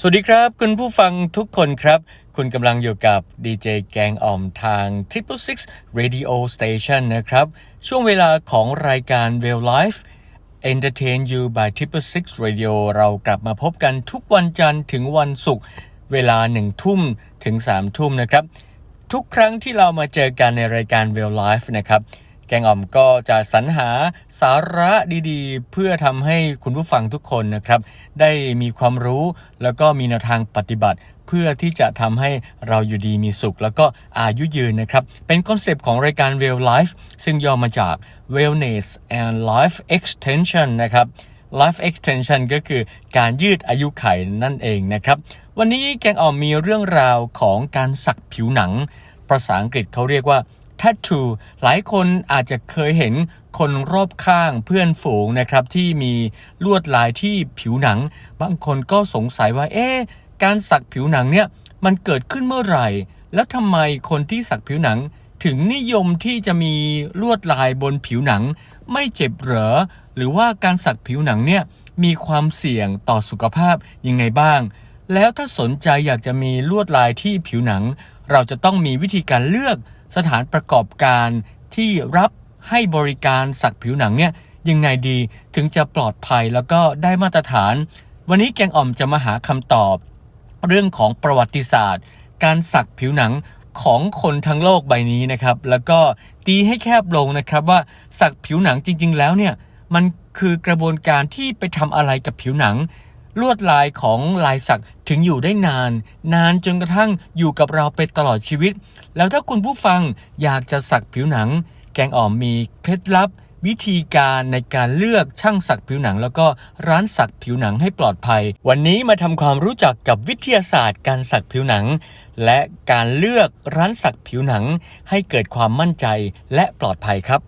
สวัสดีครับคุณผู้ฟังทุกคนครับ คุณกำลังอยู่กับดีเจแกงอ่อมทาง Triple Six Radio Station นะครับ ช่วงเวลาของรายการ Real Life Entertain You by Triple Six Radio เรากลับมาพบกันทุกวันจันทร์ถึงวันศุกร์เวลาหนึ่งทุ่มถึงสามทุ่มนะครับ ทุกครั้งที่เรามาเจอกันในรายการ Real Life นะครับ แกงอ่อมก็จะสรรหาสาระดีๆ เพื่อทำให้คุณผู้ฟังทุกคนนะครับ ได้มีความรู้แล้วก็มีแนวทางปฏิบัติ เพื่อที่จะทำให้เราอยู่ดีมีสุข แล้วก็อายุยืนนะครับ เป็นคอนเซปต์ของรายการ Real Life ซึ่งย่อมาจาก Wellness and Life Extension นะครับ Life Extension ก็คือการยืดอายุไขนั่นเองนะครับ วันนี้แกงอ่อมมีเรื่องราวของการสักผิวหนัง ภาษาอังกฤษเขาเรียกว่า tattoo หลายคนอาจจะเคยเห็นคนรอบข้างเพื่อนฝูงนะครับ ที่มีลวดลายที่ผิวหนัง บางคนก็สงสัยว่า เอ๊ะการสักผิวหนังเนี่ยมันเกิดขึ้นเมื่อไหร่ แล้วทำไมคนที่สักผิวหนัง ถึงนิยมที่จะมีลวดลายบนผิวหนัง ไม่เจ็บเหรอหรือว่าการสักผิวหนังเนี่ยมีความเสี่ยงต่อสุขภาพยังไงบ้าง แล้วถ้าสนใจอยากจะมีลวดลายที่ผิวหนัง เราจะต้องมีวิธีการเลือก สถานประกอบการที่รับให้บริการสักผิวหนังเนี่ยยังไงดีถึงจะปลอดภัยแล้วก็ได้มาตรฐาน วันนี้แกงอ่อมจะมาหาคำตอบ เรื่องของประวัติศาสตร์ การสักผิวหนังของคนทั้งโลกใบนี้นะครับ แล้วก็ตีให้แคบลงนะครับว่าสักผิวหนังจริง ๆ แล้วเนี่ยมันคือกระบวนการที่ไปทำอะไรกับผิวหนัง ลวดลายของลายสักถึงอยู่ได้นาน นานจนกระทั่งอยู่กับเราไปตลอดชีวิต แล้วถ้าคุณผู้ฟังอยากจะสักผิวหนัง แกงอ่อมมีเคล็ดลับ วิธีการในการเลือกช่างสักผิวหนัง แล้วก็ร้านสักผิวหนังให้ปลอดภัย วันนี้มาทำความรู้จักกับวิทยาศาสตร์การสักผิวหนัง และการเลือกร้านสักผิวหนัง ให้เกิดความมั่นใจและปลอดภัยครับ